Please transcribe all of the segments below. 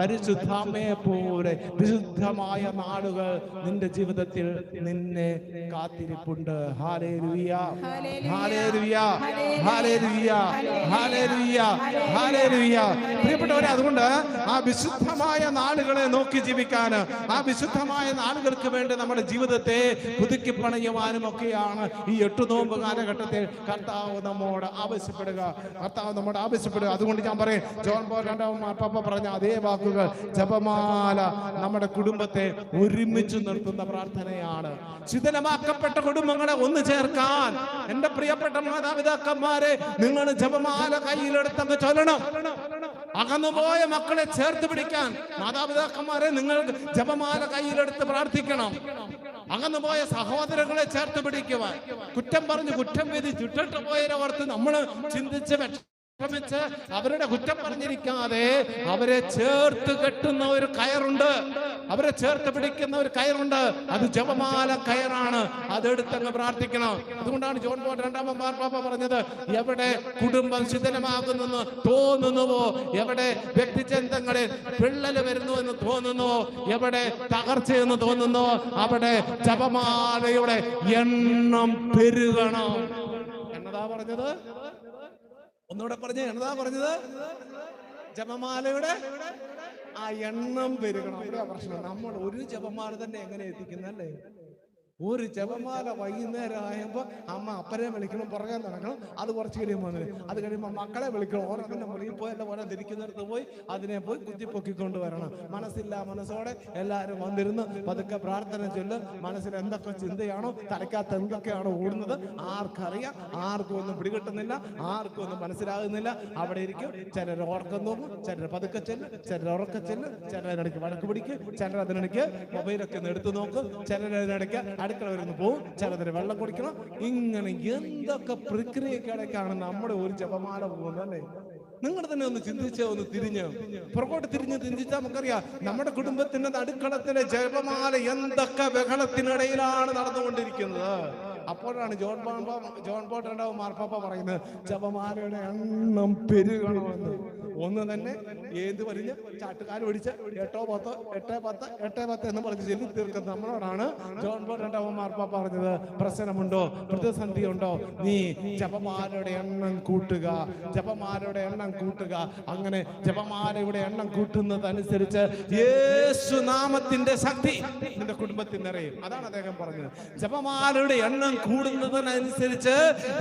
പരിശുദ്ധാമയെ പോലെ വിശുദ്ധമായ നാളുകൾ നിന്റെ ജീവിതത്തിൽ നിന്നെ കാത്തിരിപ്പുണ്ട്. പ്രിയപ്പെട്ടവരെ അതുകൊണ്ട് ആ വിശുദ്ധമായ നാളുകളെ നോക്കി ജീവിക്കാൻ ആ വിശുദ്ധമായ നാളുകൾക്ക് വേണ്ടി നമ്മുടെ ജീവിതത്തെ പുതുക്കി പണിയുവാനും ഒക്കെയാണ് ഈ എട്ടു നോമ്പ് കാലഘട്ടത്തിൽ കർത്താവ് നമ്മോട് ആവശ്യപ്പെടുക. കർത്താവ് നമ്മോട് ആവശ്യപ്പെടുക. അതുകൊണ്ട് ഞാൻ പറയും ജോൺ പോൾ രണ്ടാം പറഞ്ഞ അതേ വാക്കുകൾ ജപമാല നമ്മുടെ കുടുംബത്തെ ഒരുമിച്ച് നിർത്തുന്ന പ്രാർത്ഥനയാണ്. ശിഥിലമാക്കപ്പെട്ട കുടുംബങ്ങളെ ഒന്ന് ചേർക്കാൻ. എന്റെ പ്രിയപ്പെട്ട മാതാപിതാക്കന്മാരെ നിങ്ങൾ ജപമാല കയ്യിലെടുത്തങ്ങ് ചൊല്ലണം. അകന്നുപോയ മക്കളെ ചേർത്ത് പിടിക്കാൻ. മാതാപിതാക്കന്മാരെ നിങ്ങൾ ജപമാല കയ്യിലെടുത്ത് പ്രാർത്ഥിക്കണം. അകന്നുപോയ സഹോദരങ്ങളെ ചേർത്ത് പിടിക്കുവാൻ. കുറ്റം പറഞ്ഞ് കുറ്റം വിധി ചുറ്റിട്ട് പോയവർക്ക് നമ്മൾ ചിന്തിച്ച് വിഷമിച്ച് അവരുടെ കുറ്റം പറഞ്ഞിരിക്കാതെ അവരെ ചേർത്ത് കെട്ടുന്ന ഒരു കയറുണ്ട്. അവരെ ചേർത്ത് പിടിക്കുന്ന ഒരു കയറുണ്ട്. അത് ജപമാല കയറാണ്. അതെടുത്തങ്ങ് പ്രാർത്ഥിക്കണം. അതുകൊണ്ടാണ് ജോൺ പോൾ രണ്ടാമൻ മാർപ്പാപ്പ പറഞ്ഞത് എവിടെ കുടുംബം ശിഥിലമാകുന്നെന്ന് തോന്നുന്നുവോ? എവിടെ വ്യക്തിചന്തങ്ങളിൽ വിള്ളൽ വരുന്നു എന്ന് തോന്നുന്നുവോ? എവിടെ തകർച്ചയെന്ന് തോന്നുന്നുവോ? അവിടെ ജപമാലയുടെ എണ്ണം പെരുകണം. എന്നതാ പറഞ്ഞത്? ഒന്നുകൂടെ പറഞ്ഞ എന്താ പറഞ്ഞത്? ജപമാലയുടെ ആ എണ്ണം പെരുകണം. പ്രശ്നം. നമ്മൾ ഒരു ജപമാല തന്നെ എങ്ങനെ എത്തിക്കുന്നല്ലേ? ഒരു ജപമാല വൈകുന്നേരം ആയപ്പോ അമ്മ അപ്പനെ വിളിക്കണം പുറകെ നടക്കണം. അത് കുറച്ച് കഴിയുമ്പോൾ അത് കഴിയുമ്പോൾ മക്കളെ വിളിക്കണം. ഓർക്കുന്ന മുറിയിൽ പോയി എല്ലാം ഓരോ ധരിക്കുന്നിടത്ത് പോയി അതിനെ പോയി കുത്തിപ്പൊക്കിക്കൊണ്ട് വരണം. മനസ്സില്ല മനസ്സോടെ എല്ലാവരും വന്നിരുന്ന് പതുക്കെ പ്രാർത്ഥന ചൊല്ല്. മനസ്സിൽ എന്തൊക്കെ ചിന്തയാണോ തലയ്ക്കകത്ത് എന്തൊക്കെയാണോ ഓടുന്നത് ആർക്കറിയാം. ആർക്കും ഒന്നും പിടികിട്ടുന്നില്ല ആർക്കും ഒന്നും മനസ്സിലാകുന്നില്ല. അവിടെ ഇരിക്കും. ചിലർ ഓർക്കം നോക്കും ചിലർ പതുക്കെ ചെല്ല്. ചിലർ ഉറക്ക ചെല്ല്. ചിലർ അതിനിടയ്ക്ക് വഴക്ക് പിടിക്കും. ചിലർ അതിനിടയ്ക്ക് മൊബൈലൊക്കെ ഒന്ന് എടുത്തു നോക്കും. ചിലർ അതിനിടയ്ക്ക് അടുക്കള വരുന്നു പോവും ചിലതിന് വെള്ളം കുടിക്കണം. ഇങ്ങനെ എന്തൊക്കെ പ്രക്രിയക്കിടയ്ക്കാണ് നമ്മുടെ ഒരു ജപമാല പോകുന്നത് അല്ലേ? നിങ്ങൾ തന്നെ ഒന്ന് ചിന്തിച്ചോ ഒന്ന് തിരിഞ്ഞ്. പുറകോട്ട് തിരിഞ്ഞ് ചിന്തിച്ചാൽ നമുക്കറിയാം നമ്മുടെ കുടുംബത്തിന്റെ നടുക്കളത്തിലെ ജപമാല എന്തൊക്കെ ബഹളത്തിനിടയിലാണ് നടന്നുകൊണ്ടിരിക്കുന്നത്. അപ്പോഴാണ് ജോൺ ജോൺ പോട്ടുണ്ടാവും മാർപ്പാപ്പ പറയുന്നത് ജപമാലയുടെ എണ്ണം പെരുകണമെന്ന്. ഒന്ന് തന്നെ ഏത് പറഞ്ഞ് ചാട്ടുകാർ ഒടിച്ച് എട്ടോ പത്ത് എട്ടേ പത്ത് എട്ടേ പത്ത് എന്ന് പറഞ്ഞ് ചെല്ലി തീർക്കുന്ന നമ്മളോടാണ് ജോൺ മാർപ്പാപ്പ പറഞ്ഞത്. പ്രശ്നമുണ്ടോ? പ്രതിസന്ധി ഉണ്ടോ നീ ജപമാലയുടെ എണ്ണം കൂട്ടുക ജപമാലയുടെ എണ്ണം കൂട്ടുക. അങ്ങനെ ജപമാലയുടെ എണ്ണം കൂട്ടുന്നതനുസരിച്ച് യേശുനാമത്തിന്റെ ശക്തി നിന്റെ കുടുംബത്തിൽ നിറയും. അതാണ് അദ്ദേഹം പറഞ്ഞത്. ജപമാലയുടെ എണ്ണം കൂടുന്നതിനനുസരിച്ച്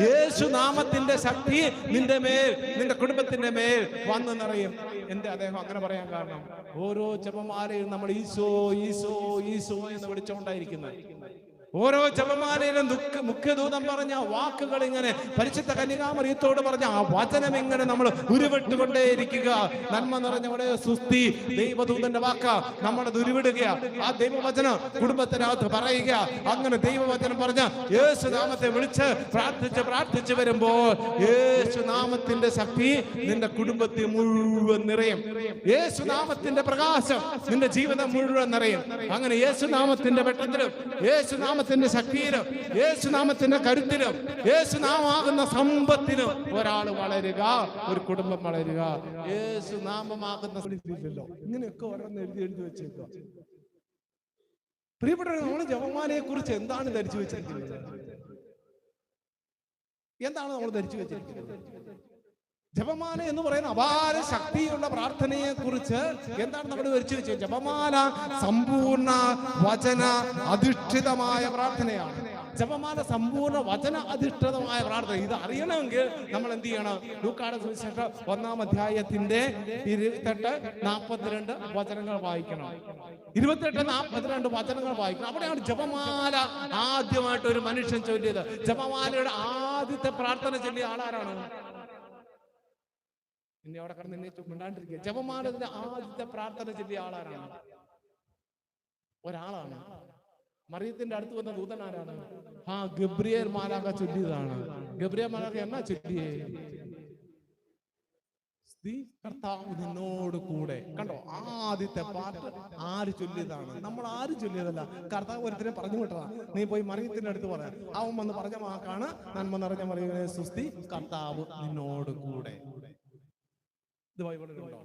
യേശുനാമത്തിന്റെ ശക്തി നിന്റെ മേൽ നിന്റെ കുടുംബത്തിന്റെ മേൽ വന്നു നിറയും എന്റെ അദ്ദേഹം അങ്ങനെ പറയാൻ കാരണം? ഓരോ ജപമാലയും നമ്മൾ ഈശോ ഈശോ ഈശോ എന്ന് വിളിച്ചുകൊണ്ടായിരിക്കുന്നത്. ഓരോ ജപമാലയിലും ദുഃഖ മുഖ്യദൂതം പറഞ്ഞ വാക്കുകൾ ഇങ്ങനെ പരിശുദ്ധ കന്യകാമറിയത്തോട് പറഞ്ഞ ആ വചനം ഇങ്ങനെ നമ്മൾ ഉരുവിട്ടുകൊണ്ടേയിരിക്കുക. നന്മ നിറഞ്ഞവിടെ സുസ്തി ദൈവദൂതന്റെ വാക്ക നമ്മൾ ഉരുവിടുക ആ ദൈവവചനം കുടുംബത്തിനകത്ത് പറയുക. അങ്ങനെ ദൈവവചനം പറഞ്ഞ യേശു നാമത്തെ വിളിച്ച് പ്രാർത്ഥിച്ച് പ്രാർത്ഥിച്ച് വരുമ്പോൾ യേശു നാമത്തിന്റെ ശക്തി നിന്റെ കുടുംബത്തിൽ മുഴുവൻ നിറയും. യേശു നാമത്തിന്റെ പ്രകാശം നിന്റെ ജീവിതം മുഴുവൻ നിറയും. അങ്ങനെ യേശു നാമത്തിന്റെ വെട്ടത്തിലും യേശു നാമത്തിന്റെ ശക്തിയിലും യേശുനാമത്തിന്റെ കരുത്തിലും യേശുനാമാകുന്ന സമ്പത്തിലും ഒരാൾ വളരുക ഒരു കുടുംബം വളരുക. യേശുനാമമാകുന്ന ഇങ്ങനെയൊക്കെ ഓരോന്ന് എഴുതി എഴുതി വെച്ചേക്കുക പ്രിയപ്പെട്ടവരെ നമ്മൾ ജപമാലയെ കുറിച്ച് എന്താണ് ധരിച്ചു വെച്ചിരിക്കുന്നത്? എന്താണ് നമ്മൾ ധരിച്ചു വെച്ചിരിക്കുന്നത്? ജപമാല എന്ന് പറയുന്ന അപാര ശക്തിയുള്ള പ്രാർത്ഥനയെ കുറിച്ച് എന്താണ് നമ്മൾ വരച്ചു വെച്ചത് ജപമാല സമ്പൂർണ വചന അധിഷ്ഠിതമായ പ്രാർത്ഥനയാണ്. ജപമാല സമ്പൂർണ വചന അധിഷ്ഠിതമായ പ്രാർത്ഥന. ഇത് അറിയണമെങ്കിൽ നമ്മൾ എന്ത് ചെയ്യണം? ലൂക്കാട് സുവിശേഷം ഒന്നാം അധ്യായത്തിന്റെ ഇരുപത്തെട്ട് നാൽപ്പത്തിരണ്ട് വചനങ്ങൾ വായിക്കണം. ഇരുപത്തെട്ട് നാൽപ്പത്തിരണ്ട് വചനങ്ങൾ വായിക്കണം. അവിടെയാണ് ജപമാല ആദ്യമായിട്ട് ഒരു മനുഷ്യൻ ചൊല്ലിയത്. ജപമാലയുടെ ആദ്യത്തെ പ്രാർത്ഥന ചൊല്ലിയ ആളാരാണ്? ഇനി അവിടെ കടന്ന് എന്നെ മിണ്ടാണ്ടിരിക്കുക ജപമാലത്തിന്റെ ആദ്യത്തെ പ്രാർത്ഥന ചെല്ലിയ ആളാരാണ്? ഒരാളാണ്. മറിയത്തിന്റെ അടുത്ത് വന്ന ദൂതൻ ആരാണ്? ആ ഗബ്രിയേൽ മാലാക ചൊല്ലിയതാണ്. ഗബ്രിയേൽ മാലാക എന്നാ ചൊല്ലിയേ? സ്ത്രീ കർത്താവ് നിന്നോട് കൂടെ. കണ്ടോ? ആദ്യത്തെ പാട്ട് ആര് ചൊല്ലിയതാണ്? നമ്മൾ ആര് ചൊല്ലിയതല്ല. കർത്താവ് ഒരുത്തിനെ പറഞ്ഞു വിട്ടതാ. നീ പോയി മറിയത്തിന്റെ അടുത്ത് പറയാം അവൻ വന്ന് പറഞ്ഞ വാക്കാണ് നന്മ നിറഞ്ഞ മറിയനെ സുസ്തി കർത്താവ് നിന്നോട് കൂടെ. ഇത് ബൈബിളിലുണ്ടോ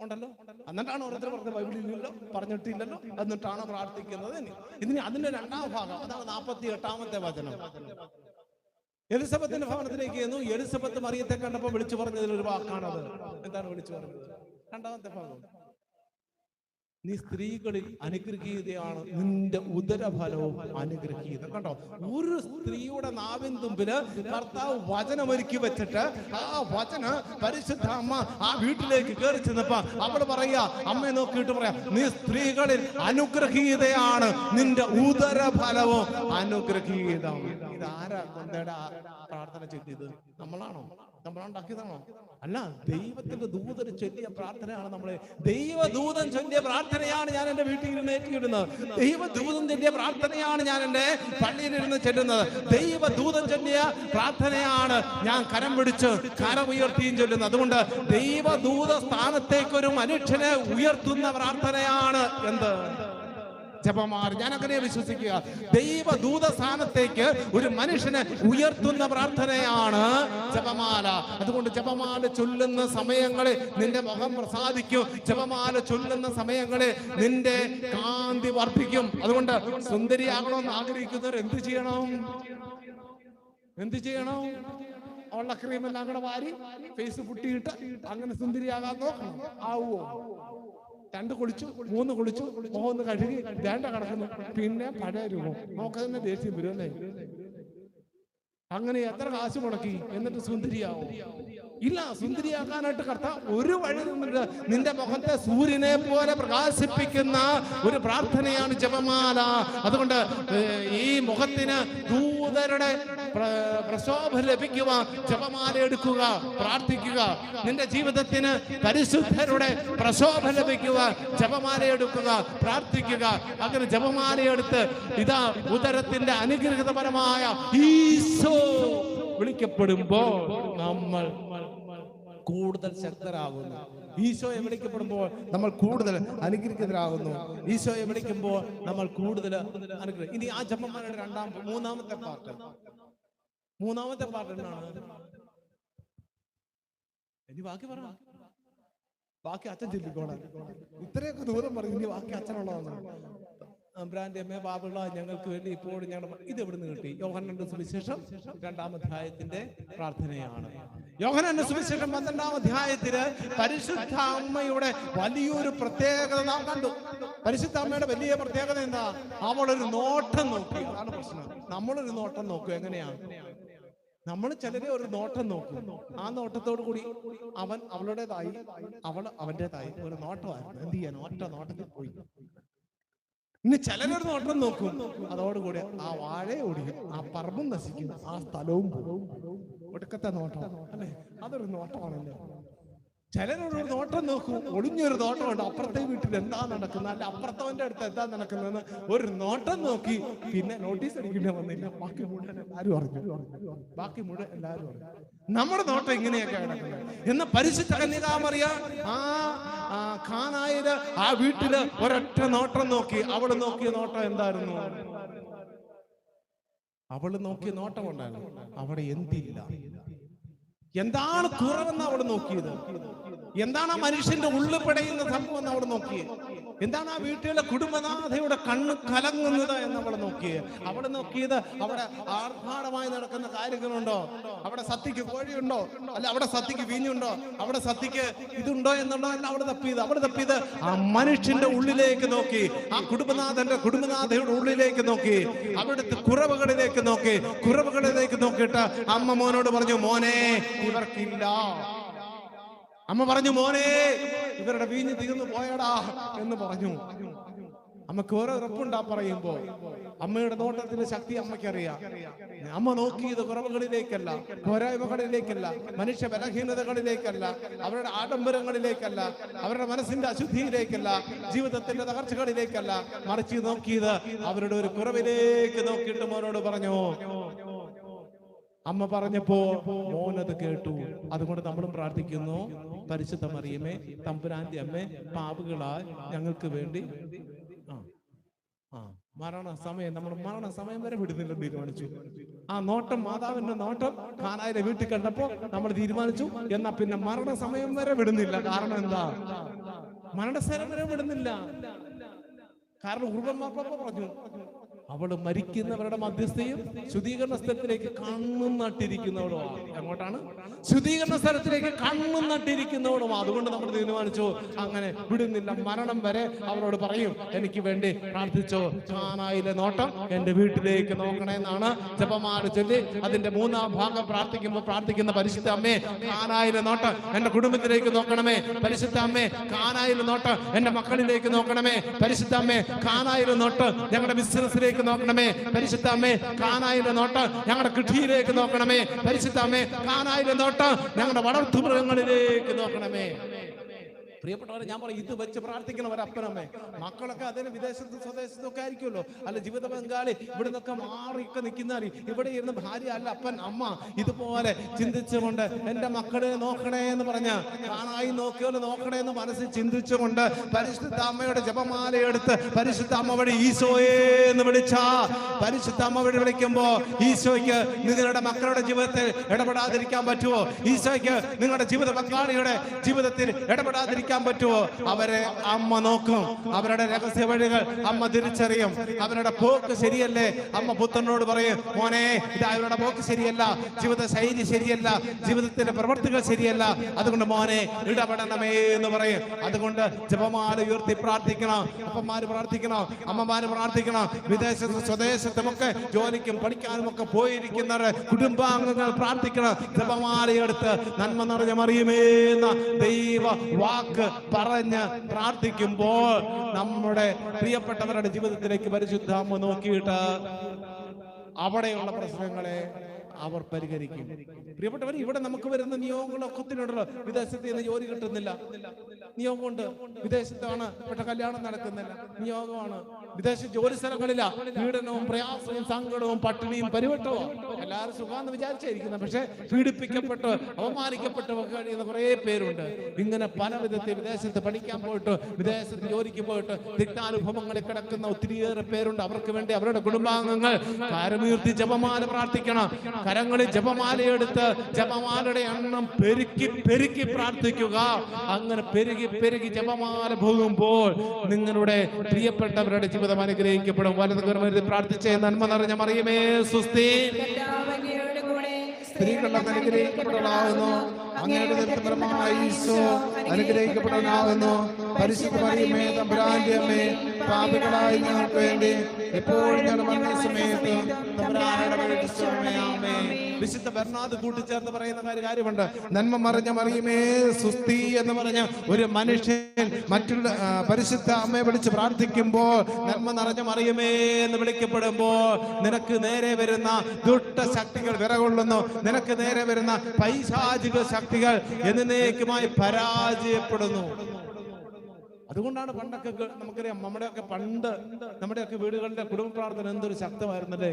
ഉണ്ടല്ലോ. എന്നിട്ടാണ് ഓരോരുത്തർ പറഞ്ഞത് ബൈബിളില്ലല്ലോ പറഞ്ഞിട്ടില്ലല്ലോ എന്നിട്ടാണ് പ്രാർത്ഥിക്കുന്നത്. ഇതിന് അതിന്റെ രണ്ടാം ഭാഗം അതാണ് നാൽപ്പത്തി എട്ടാമത്തെ വചനം. എലിസബത്തിന്റെ ഭവനത്തിലേക്ക് ചെന്നു. എലിസബത്ത് മറിയത്തെ കണ്ടപ്പോൾ വിളിച്ചു പറഞ്ഞതിൽ ഒരു വാക്കാണത്. എന്താണ് വിളിച്ചു പറഞ്ഞത്? രണ്ടാമത്തെ ഭാഗം. നീ സ്ത്രീകളിൽ അനുഗ്രഹീതയാണ്. നിന്റെ ഉദരഫലവും അനുഗ്രഹീത. കണ്ടോ? ഒരു സ്ത്രീയുടെ നാവിൻ തുമ്പിൽ ഭർത്താവ് വചനം ഒരുക്കി വെച്ചിട്ട് ആ വചന പരിശുദ്ധ അമ്മ ആ വീട്ടിലേക്ക് കയറി ചെന്നപ്പോ അവൾ പറയാ അമ്മയെ നോക്കിയിട്ട് പറയാ. നീ സ്ത്രീകളിൽ അനുഗ്രഹീതയാണ്. നിന്റെ ഉദരഫലവും അനുഗ്രഹീതം. ഇതാരാ പ്രാർത്ഥന ചെയ്തത്? നമ്മളാണോ? നമ്മളുണ്ടാക്കിയതാണോ? അല്ല ദൈവത്തിന്റെ ദൂതന് ചൊല്ലിയ പ്രാർത്ഥനയാണ് നമ്മളെ. ദൈവദൂതൻ ചൊല്ലിയ പ്രാർത്ഥനയാണ് ഞാൻ എന്റെ വീട്ടിൽ ഇരുന്ന് ഏറ്റിയിടുന്നത്. ദൈവദൂതൻ ചൊല്ലിയ പ്രാർത്ഥനയാണ് ഞാൻ എന്റെ പള്ളിയിൽ ഇരുന്ന് ചെല്ലുന്നത്. ദൈവദൂതൻ ചൊല്ലിയ പ്രാർത്ഥനയാണ് ഞാൻ കരം പിടിച്ച് കരം ഉയർത്തിയും ചൊല്ലുന്നത്. അതുകൊണ്ട് ദൈവദൂത സ്ഥാനത്തേക്ക് ഒരു മനുഷ്യനെ ഉയർത്തുന്ന പ്രാർത്ഥനയാണ് എന്ത്? ജപമാല ഞാൻ അങ്ങനെ വിശ്വസിക്കുക. ദൈവദൂത സ്ഥാനത്തേക്ക് ഒരു മനുഷ്യനെ ഉയർത്തുന്ന പ്രാർത്ഥനയാണ് ജപമാല. അതുകൊണ്ട് ജപമാല ചൊല്ലുന്ന സമയങ്ങളിൽ നിന്റെ മുഖം പ്രസാദിക്കും. ജപമാല ചൊല്ലുന്ന സമയങ്ങളിൽ നിന്റെ കാന്തി വർദ്ധിക്കും. അതുകൊണ്ട് സുന്ദരിയാകണമെന്ന് ആഗ്രഹിക്കുന്നവർ എന്ത് ചെയ്യണം? എന്ത് ചെയ്യണം? ഉള്ള ക്രീമെല്ലാം കൂടെ വാരി ഫേസ് പുട്ടിയിട്ട് അങ്ങനെ സുന്ദരിയാകാൻ നോക്കണം. ആവുമോ രണ്ട് കുളിച്ചു മൂന്ന് കുളിച്ചു മുഖം കഴുകി രണ്ട് കടക്കുന്നു. പിന്നെ പഴയ രൂപം. നമുക്ക് തന്നെ ദേഷ്യം വരും അല്ലേ? അങ്ങനെ എത്ര കാശ് മുടക്കി? എന്നിട്ട് സുന്ദരിയാവും. ഇല്ല സുന്ദരിയാക്കാനായിട്ട് കർത്ത ഒരു വഴി നിന്നിട്ട് നിന്റെ മുഖത്തെ സൂര്യനെ പോലെ പ്രകാശിപ്പിക്കുന്ന ഒരു പ്രാർത്ഥനയാണ് ജപമാല. അതുകൊണ്ട് ഈ മുഖത്തിന് ദൂതരുടെ പ്രശോഭ ലഭിക്കുക ജപമാല എടുക്കുക പ്രാർത്ഥിക്കുക. നിന്റെ ജീവിതത്തിന് പരിശുദ്ധരുടെ പ്രശോഭ ലഭിക്കുക ജപമാല എടുക്കുക പ്രാർത്ഥിക്കുക. അങ്ങനെ ജപമാല എടുത്ത് ഇതാ ഉദരത്തിന്റെ അനുഗ്രഹിതപരമായ ഈശോ വിളിക്കപ്പെടുമ്പോൾ നമ്മൾ കൂടുതൽ ശക്തരാകുന്നു. ഈശോയെ വിളിക്കപ്പെടുമ്പോൾ നമ്മൾ കൂടുതൽ അനുഗ്രഹിതരാകുന്നു. ഈശോയെ വിളിക്കുമ്പോൾ നമ്മൾ കൂടുതൽ അനുഗ്രഹം. ഇനി ആ ജപമാലയുടെ രണ്ടാം മൂന്നാമത്തെ പാർട്ട്. മൂന്നാമത്തെ പാർട്ട് എന്താണ്? ഇനി ബാക്കി പറ. ബാക്കി അച്ഛൻ ചൊല്ലിക്കോളാം ഇത്രയൊക്കെ ദൂരം പറഞ്ഞു ഇനി ബാക്കി അച്ഛനുള്ളതാണ്. ബ്രാൻഡ് എം എ ബാബുള്ള ഞങ്ങൾക്ക് വേണ്ടി ഇപ്പോൾ ഞങ്ങൾ ഇത് എവിടുന്ന് കിട്ടി? യോഹനന്റെ സുവിശേഷം രണ്ടാം അധ്യായത്തിന്റെ പ്രാർത്ഥനയാണ്. യോഹനന്റെ സുവിശേഷം പന്ത്രണ്ടാം അധ്യായത്തിൽ പരിശുദ്ധ അമ്മയുടെ വലിയൊരു പ്രത്യേകത നാം കണ്ടു. പരിശുദ്ധ അമ്മയുടെ വലിയ പ്രത്യേകത എന്താ? അവളൊരു നോട്ടം നോക്കി. അതാണ് പ്രശ്നം. നമ്മളൊരു നോട്ടം നോക്കും. എങ്ങനെയാണ് നമ്മൾ ചിലരെ ഒരു നോട്ടം നോക്കും. ആ നോട്ടത്തോടു കൂടി അവൻ അവളുടേതായി അവൾ അവന്റേതായി ഒരു നോട്ടമായിരുന്നു. എന്ത് ചെയ്യാൻ? ഒറ്റ നോട്ടത്തിൽ പോയി. ഇനി ചിലരൊരു നോട്ടം നോക്കും. അതോടുകൂടി ആ വാഴ ഓടിക്കും ആ പറമ്പും നശിക്കും ആ സ്ഥലവും ഒടുക്കത്തെ നോട്ടം അല്ലെ? അതൊരു നോട്ടമാണല്ലോ. ചിലരൊരു നോട്ടം നോക്കും. ഒളിഞ്ഞൊരു നോട്ടമുണ്ട്. അപ്പുറത്തെ വീട്ടിൽ എന്താ നടക്കുന്നത്? അല്ല അപ്പുറത്തവന്റെ അടുത്ത് എന്താ നടക്കുന്നതെന്ന് ഒരു നോട്ടം നോക്കി. പിന്നെ നോട്ടീസ് അടിക്കേണ്ടി വന്നില്ല. ബാക്കി മുഴുവൻ അറിഞ്ഞു. ബാക്കി മുഴുവൻ എല്ലാവരും അറിഞ്ഞു. നമ്മുടെ നോട്ടം ഇങ്ങനെയൊക്കെ കിടക്കുന്നത്. എന്ന പരിശുദ്ധ കന്യകാമറിയ ആ ഖാനായത് ആ വീട്ടിൽ ഒരൊറ്റ നോട്ടം നോക്കി. അവൾ നോക്കിയ നോട്ടം എന്തായിരുന്നു? അവൾ നോക്കിയ നോട്ടം ഉണ്ടായിരുന്നു അവിടെ എന്തില്ല. എന്താണ് കുറവെന്ന് അവിടെ നോക്കിയത്? എന്താണ് ആ മനുഷ്യന്റെ ഉള്ളിൽ പെടയുന്ന സംഭവം എന്ന് അവിടെ നോക്കിയത് എന്താണ് ആ വീട്ടിലെ കുടുംബനാഥയുടെ കണ്ണ് കലങ്ങുന്നത് എന്ന് അവൾ നോക്കിയത് അവൾ നോക്കിയത് അവിടെ ആർഭാടമായി നടക്കുന്ന കാര്യങ്ങളുണ്ടോ? അവിടെ സത്യക്ക് കോഴിയുണ്ടോ? അല്ല അവിടെ സത്യക്ക് വീഞ്ഞുണ്ടോ? അവിടെ സത്യക്ക് ഇതുണ്ടോ എന്നുള്ളതല്ല അല്ല അവിടെ തപ്പിയത്. അവിടെ തപ്പിയത് ആ മനുഷ്യന്റെ ഉള്ളിലേക്ക് നോക്കി. ആ കുടുംബനാഥന്റെ കുടുംബനാഥയുടെ ഉള്ളിലേക്ക് നോക്കി. അവിടുത്തെ കുറവുകളിലേക്ക് നോക്കി. കുറവുകളിലേക്ക് നോക്കിയിട്ട് അമ്മ മോനോട് പറഞ്ഞു മോനെ ഇവർക്കില്ല. അമ്മ പറഞ്ഞു മോനെ ഇവരുടെ വീഞ്ഞ് തീർന്നു പോയടാ എന്ന് പറഞ്ഞു. അമ്മയ്ക്ക് ഓരോ ഉറപ്പുണ്ടാ പറയുമ്പോ അമ്മയുടെ നോട്ടത്തിന്റെ ശക്തി അമ്മയ്ക്കറിയാം. അമ്മ നോക്കിയത് കുറവുകളിലേക്കല്ല പോരായ്മകളിലേക്കല്ല മനുഷ്യ ബലഹീനതകളിലേക്കല്ല അവരുടെ ആഡംബരങ്ങളിലേക്കല്ല അവരുടെ മനസ്സിന്റെ അശുദ്ധിയിലേക്കല്ല ജീവിതത്തിന്റെ തകർച്ചകളിലേക്കല്ല. മറിച്ച് നോക്കിയത് അവരുടെ ഒരു കുറവിലേക്ക് നോക്കിയിട്ട് മോനോട് പറഞ്ഞു അമ്മ പറഞ്ഞപ്പോ മോനത് കേട്ടു. അതുകൊണ്ട് നമ്മളും പ്രാർത്ഥിക്കുന്നു. പരിശുദ്ധ മറിയമേ തമ്പുരാന്റെ അമ്മ പാവുകളാ ഞങ്ങൾക്ക് വേണ്ടി. ആ മരണ സമയം നമ്മൾ മരണ സമയം വരെ വിടുന്നില്ലെന്ന് തീരുമാനിച്ചു. ആ നോട്ടം മാതാവിന്റെ നോട്ടം ഖാനായുടെ വീട്ടിൽ കണ്ടപ്പോ നമ്മൾ തീരുമാനിച്ചു. എന്നാ പിന്നെ മരണ സമയം വരെ വിടുന്നില്ല. കാരണം എന്താ? മരണ സ്ഥലം വരെ വിടുന്നില്ല. കാരണം ഉറുവന്മാപ്പ പറഞ്ഞു അവൾ മരിക്കുന്നവരുടെ മധ്യസ്ഥയും ശുദ്ധീകരണ സ്ഥലത്തിലേക്ക് കണ്ണും നട്ടിരിക്കുന്നവളുമാണ്. എങ്ങോട്ടാണ്? ശുദ്ധീകരണ സ്ഥലത്തിലേക്ക് കണ്ണും നട്ടിരിക്കുന്നവളുമാണ്. അതുകൊണ്ട് നമ്മൾ തീരുമാനിച്ചു അങ്ങനെ വിടുന്നില്ല. മരണം വരെ അവരോട് പറയും എനിക്ക് വേണ്ടി പ്രാർത്ഥിച്ചോ കാനായിലെ നോട്ടം? എന്റെ വീട്ടിലേക്ക് നോക്കണേ എന്നാണ് ജപമാല ചൊല്ലി അതിന്റെ മൂന്നാം ഭാഗം പ്രാർത്ഥിക്കുമ്പോൾ പ്രാർത്ഥിക്കുന്ന പരിശുദ്ധ അമ്മേ കാനായിലെ നോട്ടം? എന്റെ കുടുംബത്തിലേക്ക് നോക്കണമേ. പരിശുദ്ധ അമ്മേ കാനായിലെ നോട്ടം? എന്റെ മക്കളിലേക്ക് നോക്കണമേ. പരിശുദ്ധ അമ്മേ കാനായിലെ നോട്ടം? ഞങ്ങളുടെ ബിസിനസ്സിലേക്ക് നോക്കണമേ. പരിശുദ്ധ അമ്മേ നോട്ടം ഞങ്ങളുടെ കൃഷിയിലേക്ക് നോക്കണമേ. പരിശുദ്ധ അമ്മേ കാനായിലെ നോട്ടം ഞങ്ങളുടെ വളർത്തു മൃഗങ്ങളിലേക്ക് നോക്കണമേ. പ്രിയപ്പെട്ടവരെ ഞാൻ പറയും ഇത് വെച്ച് പ്രാർത്ഥിക്കണം അപ്പനമ്മേ. മക്കളൊക്കെ അതിന് വിദേശത്തും സ്വദേശത്തും ഒക്കെ ആയിരിക്കുമല്ലോ. അല്ല ജീവിത പങ്കാളി ഇവിടെ നിന്നൊക്കെ മാറിയൊക്കെ നിൽക്കുന്നവർ ഇവിടെ ഇരുന്ന് ഭാര്യ അല്ല അപ്പൻ അമ്മ ഇതുപോലെ ചിന്തിച്ചുകൊണ്ട് എന്റെ മക്കളെ നോക്കണേ എന്ന് പറഞ്ഞ കാണായി നോക്കിയോലെ നോക്കണേ എന്ന് മനസ്സിൽ ചിന്തിച്ചുകൊണ്ട് പരിശുദ്ധ അമ്മയുടെ ജപമാല എടുത്ത് പരിശുദ്ധ അമ്മ വഴി ഈശോയെ എന്ന് വിളിച്ച. പരിശുദ്ധ അമ്മ വഴി വിളിക്കുമ്പോ ഈശോയ്ക്ക് നിങ്ങളുടെ മക്കളുടെ ജീവിതത്തിൽ ഇടപെടാതിരിക്കാൻ പറ്റുമോ ഈശോയ്ക്ക് നിങ്ങളുടെ ജീവിത പങ്കാളിയുടെ ജീവിതത്തിൽ ഇടപെടാതിരിക്കാൻ പറ്റുമോ അവരെ അമ്മ നോക്കും. അവരുടെ രഹസ്യ വഴികൾ അമ്മ തിരിച്ചറിയും. അവരുടെ പോക്ക് ശരിയല്ലേ? അമ്മ പുത്രനോട് പറയും മോനെ അവരുടെ പോക്ക് ശരിയല്ല. ജീവിത ശൈലി ശരിയല്ല. ജീവിതത്തിന്റെ പ്രവർത്തികൾ ശരിയല്ല. അതുകൊണ്ട് മോനെ ഇടപെടണമേ എന്ന് പറയും. അതുകൊണ്ട് ജപമാല ഉയർത്തി പ്രാർത്ഥിക്കണം. അപ്പന്മാര് പ്രാർത്ഥിക്കണം. അമ്മമാര് പ്രാർത്ഥിക്കണം. വിദേശത്തും സ്വദേശത്തുമൊക്കെ ജോലിക്കും പഠിക്കാനും ഒക്കെ പോയിരിക്കുന്ന കുടുംബാംഗങ്ങൾ പ്രാർത്ഥിക്കണം. ജപമാലയെടുത്ത് നന്മ നിറഞ്ഞ മറിയുമേ എന്ന ദൈവ വാക്ക് പറഞ്ഞ് പ്രാർത്ഥിക്കുമ്പോൾ നമ്മുടെ പ്രിയപ്പെട്ടവരുടെ ജീവിതത്തിലേക്ക് പരിശുദ്ധ അമ്മ നോക്കിയിട്ട് അവിടെയുള്ള പ്രശ്നങ്ങളെ അവർ പരിഹരിക്കും. പ്രിയപ്പെട്ടവർ ഇവിടെ നമുക്ക് വരുന്ന നിയോഗങ്ങളൊക്കെ ഒത്തിരിയുണ്ടല്ലോ വിദേശത്ത് നിന്ന് ജോലി കിട്ടുന്നില്ല. നിയോഗമുണ്ട് വിദേശത്താണ് പക്ഷെ കല്യാണം നടക്കുന്നില്ല. നിയോഗമാണ് വിദേശ ജോലി സ്ഥലങ്ങളില്ല. പീഡനവും പ്രയാസവും സങ്കടവും പട്ടിണിയും പരിവട്ടവും. എല്ലാവരും സുഖാന്ന് വിചാരിച്ചായിരിക്കുന്നത് പക്ഷെ പീഡിപ്പിക്കപ്പെട്ട് അവമാനിക്കപ്പെട്ട് ഒക്കെ കഴിയുന്ന കുറേ പേരുണ്ട്. ഇങ്ങനെ പല വിധത്തിൽ വിദേശത്ത് പഠിക്കാൻ പോയിട്ട് വിദേശത്ത് ജോലിക്ക് പോയിട്ട് തിക്താനുഭവങ്ങളിൽ കിടക്കുന്ന ഒത്തിരിയേറെ പേരുണ്ട്. അവർക്ക് വേണ്ടി അവരുടെ കുടുംബാംഗങ്ങൾ കാരമീർത്തി ജപമാല പ്രാർത്ഥിക്കണം. കരങ്ങളിൽ ജപമാലയെടുത്ത് ജപമാലയുടെ എണ്ണം പെരുക്കി പെരുക്കി പ്രാർത്ഥിക്കുക. അങ്ങനെ പെരുകി പെരുകി ജപമാല പോകുമ്പോൾ നിങ്ങളുടെ പ്രിയപ്പെട്ടവരുടെ ജീവിതം അനുഗ്രഹിക്കപ്പെടും. വലത് കർമ്മത്തിൽ പ്രാർത്ഥിച്ചേ നന്മ നിറഞ്ഞ മറിയമേ സുസ്ഥി സ്ത്രീകളുടെ അനുഗ്രഹിക്കപ്പെട്ടവളാകുന്നു അങ്ങയുടെ നിർത്തപരമായ ഈശോ അനുഗ്രഹിക്കപ്പെട്ടവനാകുന്നു പരിശുദ്ധ മറിയമേ തമ്പുരാന്റെ അമ്മേ പാപികളായ ഞങ്ങൾക്ക് വേണ്ടി എപ്പോഴും ഞങ്ങളുടെ മരണ സമയത്ത് ആമേ വിശുദ്ധ ബെർണാദ് കൂട്ടിച്ചേർത്ത് പറയുന്ന കാര്യമുണ്ട്. നന്മ മറിഞ്ഞ മറിയുമേ സുസ്ഥി എന്ന് പറഞ്ഞ ഒരു മനുഷ്യൻ മറ്റുള്ള പരിശുദ്ധ അമ്മയെ വിളിച്ച് പ്രാർത്ഥിക്കുമ്പോൾ നന്മ നിറഞ്ഞ മറിയുമേ എന്ന് വിളിക്കപ്പെടുമ്പോൾ നിനക്ക് നേരെ വരുന്ന ദുഷ്ട ശക്തികൾ വിറകൊള്ളുന്നു. നിനക്ക് നേരെ വരുന്ന പൈശാചിക ശക്തികൾ എന്നേക്കുമായി പരാജയപ്പെടുന്നു. അതുകൊണ്ടാണ് പണ്ടൊക്കെ നമുക്കറിയാം നമ്മുടെയൊക്കെ പണ്ട് നമ്മുടെയൊക്കെ വീടുകളുടെ കുടുംബ പ്രാർത്ഥന എന്തൊരു ശക്തമായിരുന്നല്ലേ?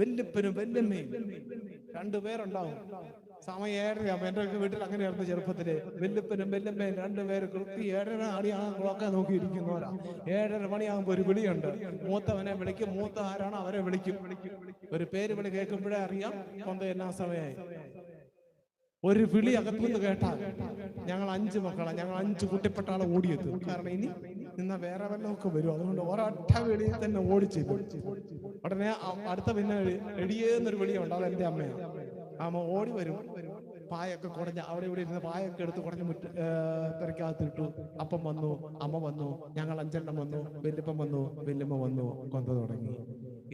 വല്യപ്പനും വല്യമ്മയും രണ്ടുപേരുണ്ടാവും സമയം ഏഴരയാകുമ്പോ എന്റെ ഒക്കെ വീട്ടിൽ അങ്ങനെയായിരുന്നു ചെറുപ്പത്തിൽ. വല്യപ്പനും വല്യമ്മയും രണ്ടുപേര് കൃത്യ ഏഴര മണിയാകുമ്പോഴൊക്കെ നോക്കിയിരിക്കുന്നവരാ. ഏഴര മണിയാകുമ്പോ ഒരു വിളിയുണ്ട്. മൂത്തവനെ വിളിക്കും മൂത്ത ആരാണോ അവരെ വിളിക്കും. ഒരു പേര് വിളി കേൾക്കുമ്പോഴേ അറിയാം കൊന്ത എല്ലാ സമയമായി ഒരു വിളി അകത്തുനിന്ന് കേട്ടാൽ ഞങ്ങൾ അഞ്ച് മക്കളാണ് ഞങ്ങൾ അഞ്ച് കുട്ടിപ്പെട്ടാളെ ഓടിയെത്തും. കാരണം ഇനി നിന്ന വേറെ വല്ലതൊക്കെ വരും. അതുകൊണ്ട് ഒരൊറ്റ വിളിയിൽ തന്നെ ഓടിച്ചു ഉടനെ അടുത്ത പിന്നെ എടിയേന്നൊരു വിളിയുണ്ട്. അത് എന്റെ അമ്മയാണ് അമ്മ ഓടി വരും. പായൊക്കെ കുടഞ്ഞ് അവിടെ ഇവിടെ ഇരുന്ന് പായൊക്കെ എടുത്ത് കുടഞ്ഞ് മുറ്റ തിരക്കകത്തിട്ടു അപ്പം വന്നു അമ്മ വന്നു ഞങ്ങൾ അഞ്ചെണ്ണം വന്നു വല്യപ്പം വന്നു വല്യമ്മ വന്നു കൊന്ത തുടങ്ങി.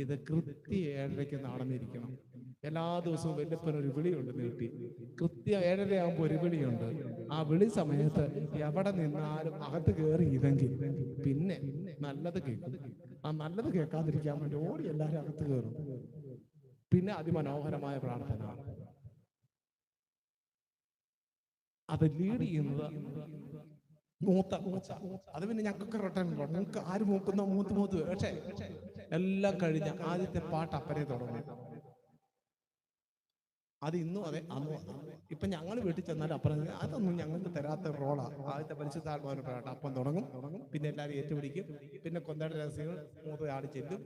ഇത് കൃത്യ ഏഴരയ്ക്ക് നടന്നിരിക്കണം. എല്ലാ ദിവസവും വല്യപ്പൻ ഒരു വിളിയുണ്ട് നീട്ടി. കൃത്യ ഏഴരയാകുമ്പോൾ ഒരു വിളിയുണ്ട്. ആ വിളി സമയത്ത് എവിടെ നിന്നാലും അകത്ത് കയറി ഇതെങ്കിൽ പിന്നെ നല്ലത് കേൾക്കും. ആ നല്ലത് കേൾക്കാതിരിക്കാൻ വേണ്ടി ഓടി എല്ലാവരും അകത്ത് കയറും പിന്നെ അതിമനോഹരമായ പ്രാർത്ഥന. അത് ലീഡ് ചെയ്യുന്നത് മൂത്ത മൂച്ച. അത് പിന്നെ ഞങ്ങൾക്ക് റിട്ടേൺ ഞങ്ങൾക്ക് ആര് മൂക്കുന്ന മൂത്ത് മൂത്ത്. പക്ഷേ എല്ലാം കഴിഞ്ഞ ആദ്യത്തെ പാട്ട് അപ്പനെ തുടങ്ങും. അത് ഇന്നും അതെ അന്നും. ഇപ്പൊ ഞങ്ങൾ വീട്ടിൽ ചെന്നാൽ അപ്പുറം അതൊന്നും ഞങ്ങൾക്ക് തരാത്ത റോളാണ് ആദ്യത്തെ പരിശുദ്ധാത്മാവിന് പാട്ട് അപ്പം തുടങ്ങും. തുടങ്ങും പിന്നെ എല്ലാവരും ഏറ്റുപിടിക്കും. പിന്നെ കൊന്തയുടെ രഹസ്യങ്ങൾ മൂത്ത ചെല്ലും.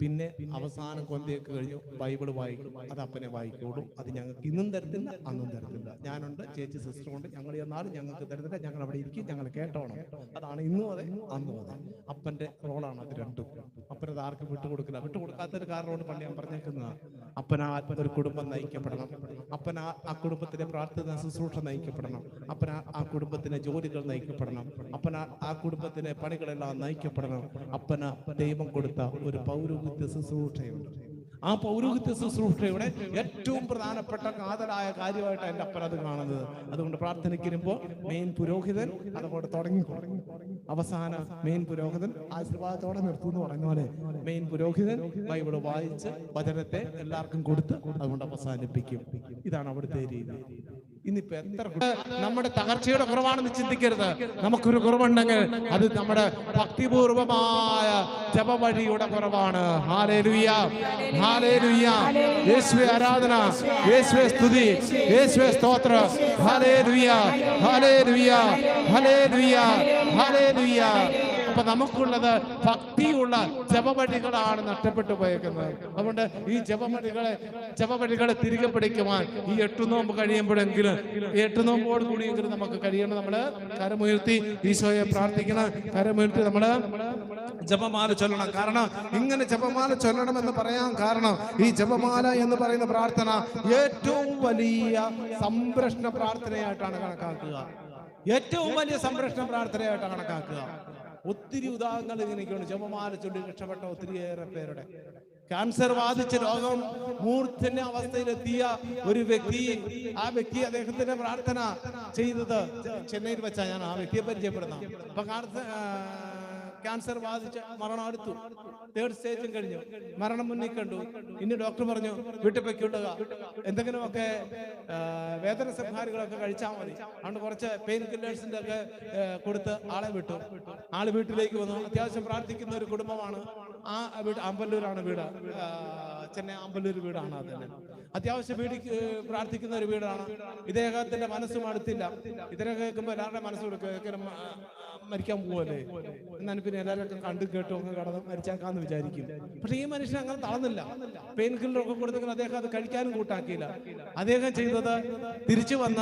പിന്നെ അവസാനം കൊന്തയൊക്കെ കഴിഞ്ഞു ബൈബിൾ വായിക്കും. അത് അപ്പനെ വായിക്കോളും. അത് ഞങ്ങൾക്ക് ഇന്നും തരത്തില്ല അന്നും തരത്തില്ല. ഞാനുണ്ട് ചേച്ചി സിസ്റ്റർ ഉണ്ട്. ഞങ്ങൾ ചെന്നാലും ഞങ്ങൾക്ക് തരത്തില്ല. ഞങ്ങൾ അവിടെ ഇരിക്കും. ഞങ്ങൾ കേട്ടോണം. അതാണ് ഇന്നും അതെ അന്നും അതെ. അപ്പന്റെ റോളാണ് അത് രണ്ടും. അപ്പനത് ആർക്കും വിട്ടുകൊടുക്കില്ല. വിട്ടുകൊടുക്കാത്തൊരു കാരണമാണ് പണ്ട് ഞാൻ പറഞ്ഞേക്കുന്നത്. അപ്പന ഒരു കുടുംബം നയിക്കപ്പെടണം. അപ്പനാ ആ കുടുംബത്തിന്റെ പ്രാർത്ഥന ശുശ്രൂഷ നയിക്കപ്പെടണം. അപ്പനാ ആ കുടുംബത്തിന്റെ ജോലികൾ നയിക്കപ്പെടണം. അപ്പനാ ആ കുടുംബത്തിലെ പണികളെല്ലാം നയിക്കപ്പെടണം. അപ്പന ദൈവം കൊടുത്ത ഒരു പൗരോഹിത്യ ശുശ്രൂഷയുണ്ട്. ആ പൗരോഹിത്യ ശുശ്രൂഷയുടെ ഏറ്റവും പ്രധാനപ്പെട്ട കാതലായ കാര്യമായിട്ട് എന്റെ അപ്പനത് കാണുന്നത്. അതുകൊണ്ട് പ്രാർത്ഥനയ്ക്കിരുമ്പോൾ മെയിൻ പുരോഹിതൻ അതുകൊണ്ട് തുടങ്ങി. അവസാന മെയിൻ പുരോഹിതൻ ആശീർവാദത്തോടെ നിർത്തുന്നു പറഞ്ഞ പോലെ മെയിൻ പുരോഹിതൻ ബൈബിൾ വായിച്ച് വചനത്തെ എല്ലാവർക്കും കൊടുത്ത് അതുകൊണ്ട് അവസാനിപ്പിക്കും. ഇതാണ് അവിടുത്തെ രീതി. ഇന്നിപ്പോ എത്ര നമ്മുടെ തകർച്ചയുടെ കുറവാണെന്ന് ചിന്തിക്കരുത്. നമുക്കൊരു കുറവുണ്ടെങ്കിൽ അത് നമ്മുടെ ഭക്തിപൂർവമായ ജപവഴിയുടെ കുറവാണ്. ഹാലേലുയ്യ ഹാലേലുയ്യ യേശുവെ ആരാധന. യേശുവെ സ്തുതി. യേശുവെ സ്തോത്ര. ഹാലേലുയ്യ ഹാലേലുയ്യ ഹാലേലുയ്യ ഹാലേലുയ്യ അപ്പൊ നമുക്കുള്ളത് ഭക്തിയുള്ള ജപവഴികളാണ് നഷ്ടപ്പെട്ടു പോയേക്കുന്നത്. അതുകൊണ്ട് ഈ ജപവഴികളെ ജപവഴികളെ തിരികെ പിടിക്കുവാൻ ഈ എട്ടു നോമ്പ് കഴിയുമ്പോഴെങ്കിലും ഈ എട്ടു നോമ്പോട് കൂടിയെങ്കിലും നമുക്ക് കഴിയണം. നമ്മൾ കരമുയർത്തി ഈശോയെ പ്രാർത്ഥിക്കണം. കരമുയർത്തി നമ്മൾ ജപമാല ചൊല്ലണം. കാരണം ഇങ്ങനെ ജപമാല ചൊല്ലണം എന്ന് പറയാൻ കാരണം ഈ ജപമാല എന്ന് പറയുന്ന പ്രാർത്ഥന ഏറ്റവും വലിയ സംരക്ഷണ പ്രാർത്ഥനയായിട്ടാണ് കണക്കാക്കുക. ഏറ്റവും വലിയ സംരക്ഷണ പ്രാർത്ഥനയായിട്ടാണ് കണക്കാക്കുക. ഒത്തിരി ഉദാഹരണങ്ങൾ ഇങ്ങനെയൊക്കെയാണ് ജപമാല ചൊല്ലി രക്ഷപ്പെട്ട ഒത്തിരിയേറെ പേരുടെ. ക്യാൻസർ ബാധിച്ച രോഗം മൂർധന്യ അവസ്ഥയിലെത്തിയ ഒരു വ്യക്തി ആ വ്യക്തി അദ്ദേഹത്തിന്റെ പ്രാർത്ഥന ചെയ്തത് ചെന്നൈയിൽ വെച്ചാ ഞാൻ ആ വ്യക്തിയെ പരിചയപ്പെടുന്ന അപ്പൊ ക്യാൻസർ ബാധിച്ച് മരണം അടുത്തു തേർഡ് സ്റ്റേജും കഴിഞ്ഞു. മരണം മുന്നിൽ കണ്ടു. ഇനി ഡോക്ടർ പറഞ്ഞു വീട്ടിൽ പൊയ്ക്കൊള്ളുക എന്തെങ്കിലുമൊക്കെ വേദന സംഹാരികളൊക്കെ കഴിച്ചാൽ മതി. അതുകൊണ്ട് കുറച്ച് പെയിൻ കില്ലേഴ്സിന്റെ ഒക്കെ കൊടുത്ത് ആളെ വിട്ടു. ആൾ വീട്ടിലേക്ക് വന്നു. അത്യാവശ്യം പ്രാർത്ഥിക്കുന്ന ഒരു കുടുംബമാണ്. ആ അമ്പല്ലൂരാണ് വീട്. ചെന്നൈ അമ്പല്ലൂർ വീടാണ് അത് തന്നെ. അത്യാവശ്യം വീട് പ്രാർത്ഥിക്കുന്ന ഒരു വീടാണ്. ഇദ്ദേഹത്തിന്റെ മനസ്സും അടുത്തില്ല. ഇത്ര കേൾക്കുമ്പോൾ എല്ലാവരുടെ മനസ്സ് കൊടുക്കും മരിക്കാൻ പോവല്ലേ? എന്നാലും പിന്നെ എല്ലാവരും കണ്ടും കേട്ടും ഒക്കെ കടന്ന് മരിച്ചേക്കാന്ന് വിചാരിക്കും. പക്ഷെ ഈ മനുഷ്യൻ അങ്ങനെ തളർന്നില്ല. പെയിൻ കില്ലർ ഒക്കെ കൊടുത്തെങ്കിൽ അദ്ദേഹം അത് കഴിക്കാനും കൂട്ടാക്കിയില്ല. അദ്ദേഹം ചെയ്തത് തിരിച്ചു വന്ന